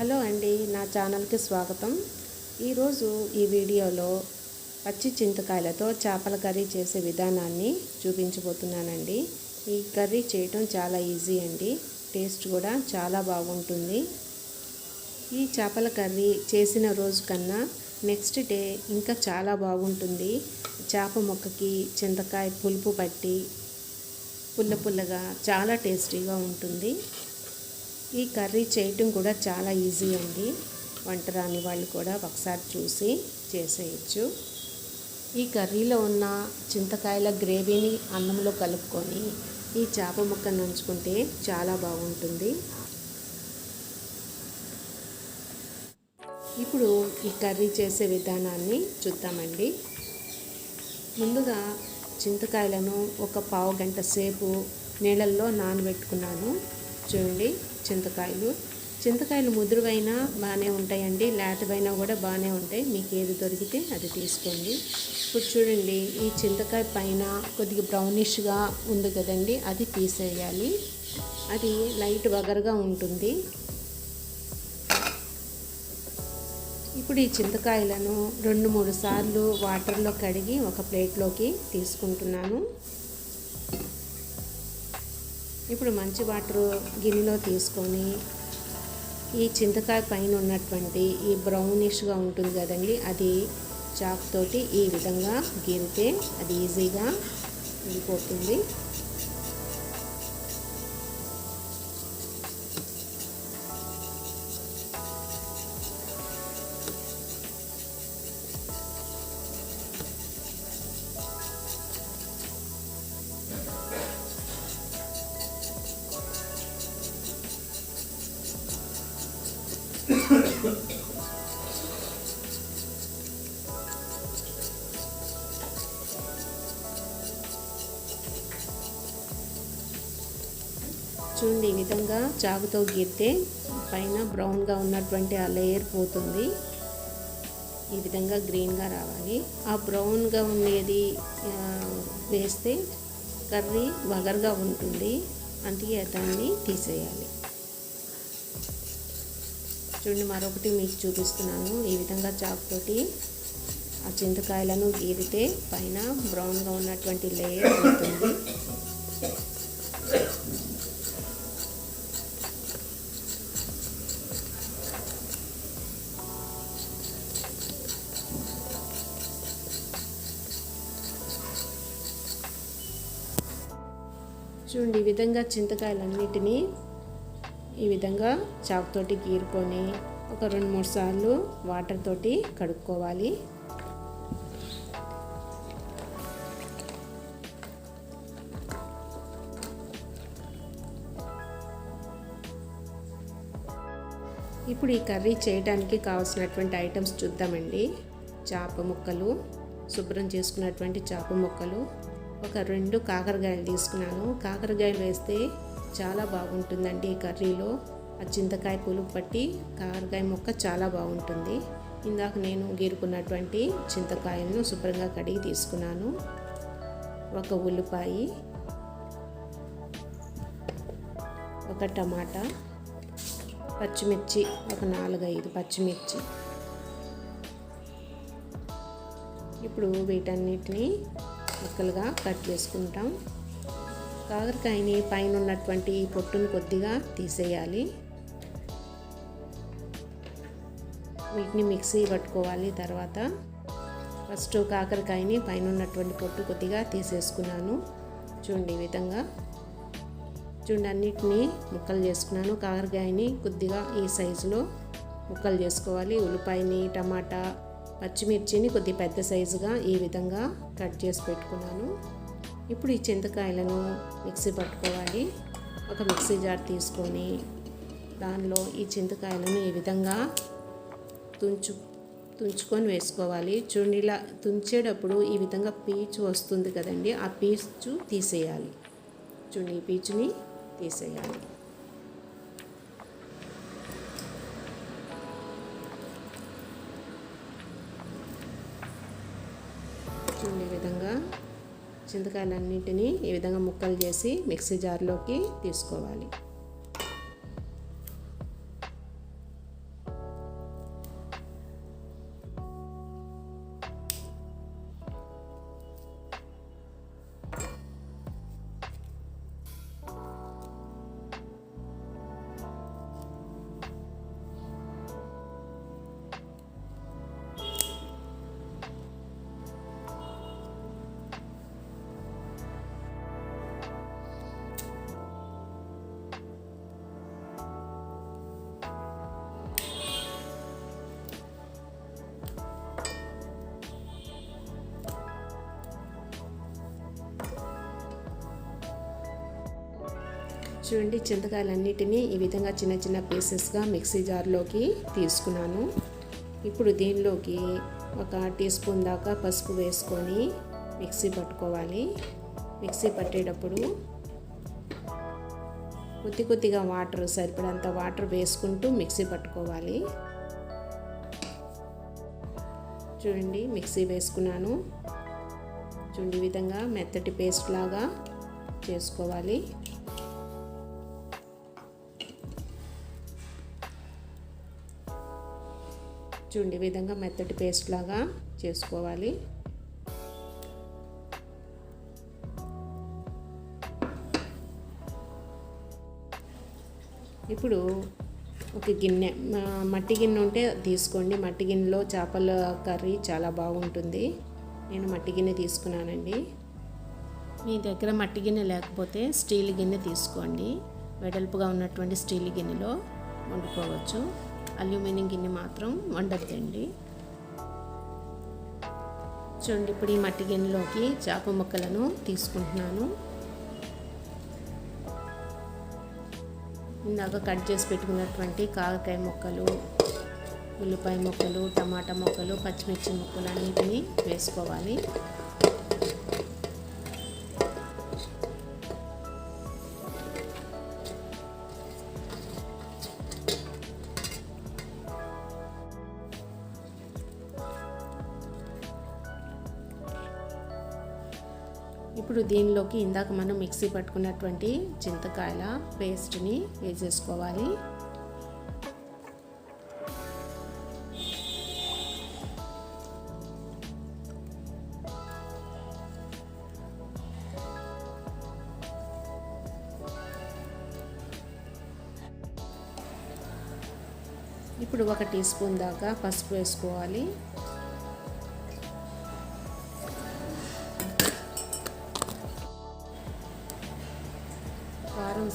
Hello అండి నా ఛానల్కి స్వాగతం. ఈరోజు ఈ వీడియోలో పచ్చి చింతకాయలతో చేపల కర్రీ చేసే విధానాన్ని చూపించబోతున్నానండి. ఈ కర్రీ చేయటం చాలా ఈజీ అండి టేస్ట్ కూడా చాలా బాగుంటుంది. ఈ చేపల కర్రీ చేసిన రోజు కన్నా నెక్స్ట్ డే ఇంకా చాలా బాగుంటుంది. చేప మొక్కకి చింతకాయ పులుపు పట్టి పుల్ల పుల్లగా చాలా టేస్టీగా ఉంటుంది. ఈ కర్రీ చేయటం కూడా చాలా ఈజీ అండి. వంట రాని వాళ్ళు కూడా ఒకసారి చూసి చేసేయచ్చు. ఈ కర్రీలో ఉన్న చింతకాయల గ్రేవీని అన్నంలో కలుపుకొని ఈ చేప ముక్క నంచుకుంటే చాలా బాగుంటుంది. ఇప్పుడు ఈ కర్రీ చేసే విధానాన్ని చూద్దామండి. ముందుగా చింతకాయలను ఒక పావు గంట సేపు నీళ్ళల్లో నానబెట్టుకున్నాను. చూడండి. చింతకాయలు. చింతకాయలు ముదురువైనా బాగానే ఉంటాయండి. లేతవైనా కూడా బాగానే ఉంటాయి. మీకు ఏది దొరికితే అది తీసుకోండి. ఇప్పుడు చూడండి ఈ చింతకాయ పైన కొద్దిగా బ్రౌనిష్గా ఉంది కదండి అది తీసేయాలి. అది లైట్ వగరగా ఉంటుంది. ఇప్పుడు ఈ చింతకాయలను రెండు మూడు సార్లు వాటర్లో కడిగి ఒక ప్లేట్లోకి తీసుకుంటున్నాను. ఇప్పుడు మంచి వాటర్ గిన్నెలో తీసుకొని ఈ చింతకాయ పైన ఉన్నటువంటి ఈ బ్రౌనిష్గా ఉంటుంది కదండి అది చాక్ తోటి ఈ విధంగా గీరితే అది ఈజీగా వెళ్ళిపోతుంది చూడండి ఈ విధంగా చాకుతో గీరితే పైన బ్రౌన్గా ఉన్నటువంటి ఆ లేయర్ పోతుంది. ఈ విధంగా గ్రీన్గా రావాలి. ఆ బ్రౌన్గా ఉండేది వేస్తే కర్రీ వగర్గా ఉంటుంది. అందుకే దాన్ని తీసేయాలి. చూడండి మరొకటి మీకు చూపిస్తున్నాను. ఈ విధంగా చాకుతోటి ఆ చింతకాయలను గీరితే పైన బ్రౌన్గా ఉన్నటువంటి లేయర్ ఉంటుంది. చూడండి ఈ విధంగా చింతకాయలన్నిటినీ ఈ విధంగా చాకుతోటి గీరుకొని ఒక రెండు మూడు సార్లు వాటర్ తోటి కడుక్కోవాలి. ఇప్పుడు ఈ కర్రీ చేయడానికి కావాల్సినటువంటి ఐటమ్స్ చూద్దామండి. చేప ముక్కలు శుభ్రం చేసుకున్నటువంటి చేప ముక్కలు ఒక రెండు కాకరకాయలు తీసుకున్నాను. కాకరకాయలు వేస్తే చాలా బాగుంటుందండి ఈ కర్రీలో. ఆ చింతకాయ పులుపు పట్టి కారకాయ ముక్క చాలా బాగుంటుంది. ఇందాక నేను గీరుకున్నటువంటి చింతకాయలను శుభ్రంగా కడిగి తీసుకున్నాను. ఒక ఉల్లిపాయ ఒక టమాటా పచ్చిమిర్చి ఒక నాలుగైదు పచ్చిమిర్చి. ఇప్పుడు వీటన్నిటిని ముక్కలుగా కట్ చేసుకుంటాం. కాకరకాయని పైన ఉన్నటువంటి పొట్టును కొద్దిగా తీసేయాలి. వీటిని మిక్సీ పట్టుకోవాలి తర్వాత. ఫస్ట్ కాకరకాయని పైన ఉన్నటువంటి పొట్టు కొద్దిగా తీసేసుకున్నాను. చూడండి ఈ విధంగా. చూడండి అన్నిటినీ ముక్కలు చేసుకున్నాను. కాకరకాయని కొద్దిగా ఈ సైజులో ముక్కలు చేసుకోవాలి. ఉల్లిపాయని టమాటా పచ్చిమిర్చిని కొద్ది పెద్ద సైజుగా ఈ విధంగా కట్ చేసి పెట్టుకున్నాను. ఇప్పుడు ఈ చింతకాయలను మిక్సీ పట్టుకోవాలి. ఒక మిక్సీ జార్ తీసుకొని దానిలో ఈ చింతకాయలను ఈ విధంగా తుంచు తుంచుకొని వేసుకోవాలి. చూడండి ఇలా తుంచేటప్పుడు ఈ విధంగా పీచు వస్తుంది కదండి ఆ పీచు తీసేయాలి. చూడండి ఈ పీచుని తీసేయాలి. చూడండి ఈ విధంగా చింతకాయలన్నింటినీ ఈ విధంగా ముక్కలు చేసి మిక్సీ జార్లోకి తీసుకోవాలి. చూడండి చింతకాయలన్నిటినీ ఈ విధంగా చిన్న చిన్న పీసెస్గా మిక్సీ జార్లోకి తీసుకున్నాను. ఇప్పుడు దీనిలోకి ఒక టీ స్పూన్ దాకా పసుపు వేసుకొని మిక్సీ పట్టుకోవాలి. మిక్సీ పట్టేటప్పుడు కొద్ది కొద్దిగా వాటర్ సరిపడంత వాటర్ వేసుకుంటూ మిక్సీ పట్టుకోవాలి. చూడండి మిక్సీ వేసుకున్నాను. చూడండి విధంగా మెత్తటి పేస్ట్ లాగా చేసుకోవాలి. చూడండి ఈ విధంగా మెత్తటి పేస్ట్ లాగా చేసుకోవాలి. ఇప్పుడు ఒక గిన్నె మట్టి గిన్నె ఉంటే తీసుకోండి. మట్టి గిన్నెలో చేపల కర్రీ చాలా బాగుంటుంది. నేను మట్టి గిన్నె తీసుకున్నానండి. మీ దగ్గర మట్టి గిన్నె లేకపోతే స్టీల్ గిన్నె తీసుకోండి. వెడల్పుగా ఉన్నటువంటి స్టీల్ గిన్నెలో వండుకోవచ్చు. అల్యూమినియం గిన్నె మాత్రం వండద్దండి. చూడండి ఇప్పుడు ఈ మట్టి గిన్నెలోకి చేప ముక్కలను తీసుకుంటున్నాను. ఇందాక కట్ చేసి పెట్టుకున్నటువంటి కాకరకాయ ముక్కలు ఉల్లిపాయ ముక్కలు టమాటా ముక్కలు పచ్చిమిర్చి ముక్కలు అన్నిటినీ వేసుకోవాలి. ఇప్పుడు దీనిలోకి ఇందాక మనం మిక్సీ పట్టుకున్నటువంటి చింతకాయల పేస్ట్ని వేసేసుకోవాలి ఇప్పుడు ఒక టీ స్పూన్ దాకా పసుపు వేసుకోవాలి.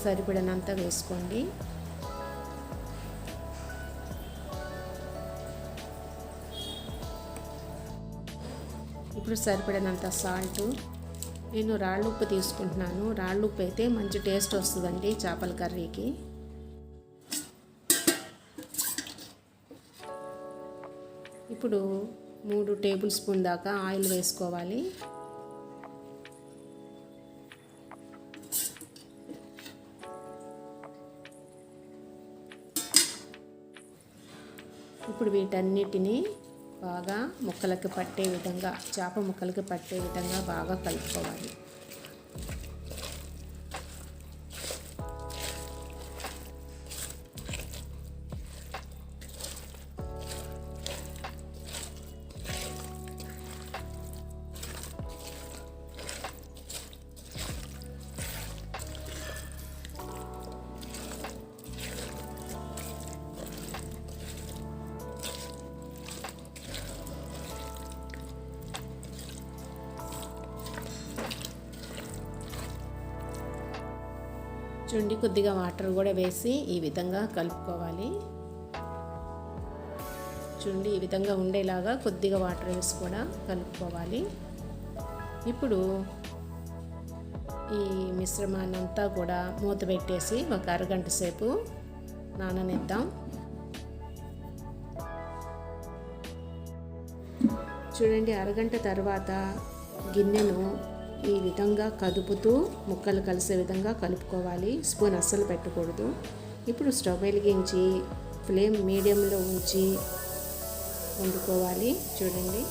సరిపడినంత వేసుకోండి. ఇప్పుడు సరిపడినంత సాల్ట్ నేను రాళ్ళు ఉప్పు తీసుకుంటున్నాను. రాళ్ళు ఉప్పు అయితే మంచి టేస్ట్ వస్తుందండి చేపల కర్రీకి. ఇప్పుడు మూడు టేబుల్ స్పూన్ దాకా ఆయిల్ వేసుకోవాలి. ఇప్పుడు వీటన్నిటిని బాగా ముక్కలకి పట్టే విధంగా చేప ముక్కలకి పట్టే విధంగా బాగా కలుపుకోవాలి. నుండి కొద్దిగా వాటర్ కూడా వేసి ఈ విధంగా కలుపుకోవాలి. చూడండి ఈ విధంగా ఉండేలాగా కొద్దిగా వాటర్ వేసి కూడా కలుపుకోవాలి. ఇప్పుడు ఈ మిశ్రమాన్ని అంతా కూడా మూత పెట్టేసి ఒక అరగంట సేపు నాననిద్దాం. చూడండి అరగంట తర్వాత గిన్నెను ఈ విధంగా కదుపుతూ ముక్కలు కలిసే విధంగా కలుపుకోవాలి. స్పూన్ అస్సలు పెట్టకూడదు. ఇప్పుడు స్టవ్ వెలిగించి ఫ్లేమ్ మీడియంలో ఉంచి వండుకోవాలి. చూడండి.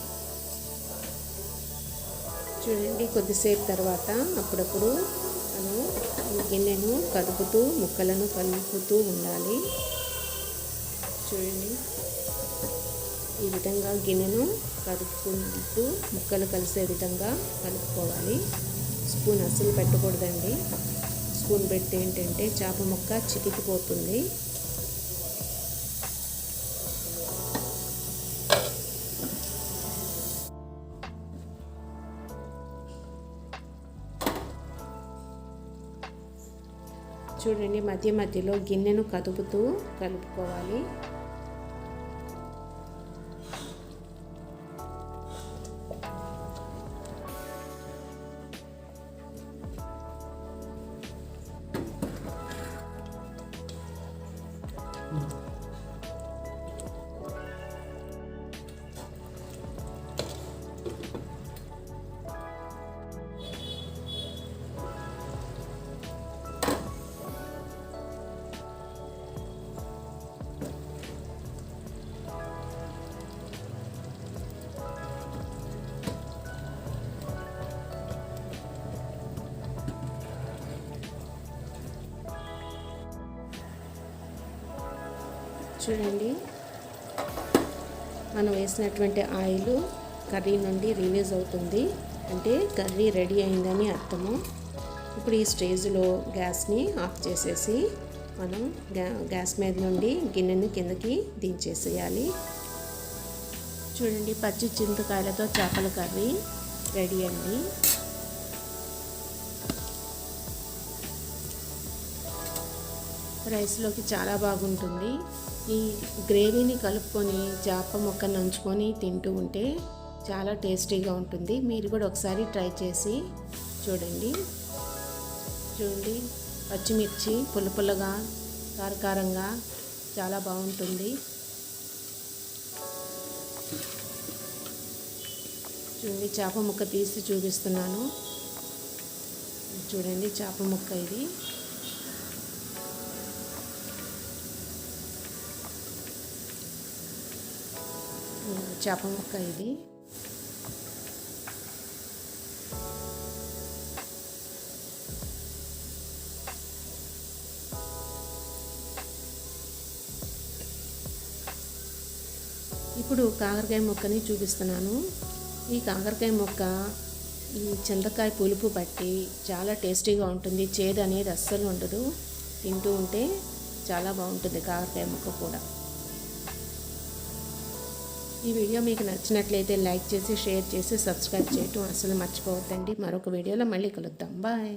చూడండి కొద్దిసేపు తర్వాత అప్పుడప్పుడు మనం గిన్నెను కదుపుతూ ముక్కలను కలుపుతూ ఉండాలి. చూడండి. ఈ విధంగా గిన్నెను కలుపుకుంటూ ముక్కలు కలిసే విధంగా కలుపుకోవాలి. స్పూన్ అస్సలు పెట్టకూడదండి. స్పూన్ పెట్టి ఏంటంటే చేప ముక్క చితికిపోతుంది చూడండి మధ్య మధ్యలో గిన్నెను కదుపుతూ కలుపుకోవాలి. చూడండి. మనం వేసినటువంటి ఆయిల్ కర్రీ నుండి రిలీజ్ అవుతుంది. అంటే కర్రీ రెడీ అయిందని అర్థము. ఇప్పుడు ఈ స్టేజ్లో గ్యాస్ని ఆఫ్ చేసేసి మనం గ్యా గ్యాస్ మీద నుండి గిన్నెని కిందకి దించేసేయాలి. చూడండి పచ్చి చింతకాయలతో చేపల కర్రీ రెడీ అండి. రైస్లోకి చాలా బాగుంటుంది. ఈ గ్రేవీని కలుపుకొని చేప మొక్క నంచుకొని తింటూ ఉంటే చాలా టేస్టీగా ఉంటుంది. మీరు కూడా ఒకసారి ట్రై చేసి చూడండి. చూడండి పచ్చిమిర్చి పుల్ల పుల్లగా కారకారంగా చాలా బాగుంటుంది. చూడండి చేప ముక్క తీసి చూపిస్తున్నాను. చూడండి చేప ముక్క ఇది. చేప ముక్క ఇది. ఇప్పుడు కాకరకాయ మొక్కని చూపిస్తున్నాను. ఈ కాకరకాయ మొక్క ఈ చింతకాయ పులుపు పట్టి చాలా టేస్టీగా ఉంటుంది. చేదు అనేది అస్సలు ఉండదు. తింటూ ఉంటే చాలా బాగుంటుంది కాకరకాయ మొక్క కూడా. ఈ వీడియో మీకు నచ్చినట్లయితే లైక్ చేసి షేర్ చేసి సబ్స్క్రైబ్ చేయటం అసలు మర్చిపోవద్దండి. మరొక వీడియోలో మళ్ళీ కలుద్దాం. బాయ్.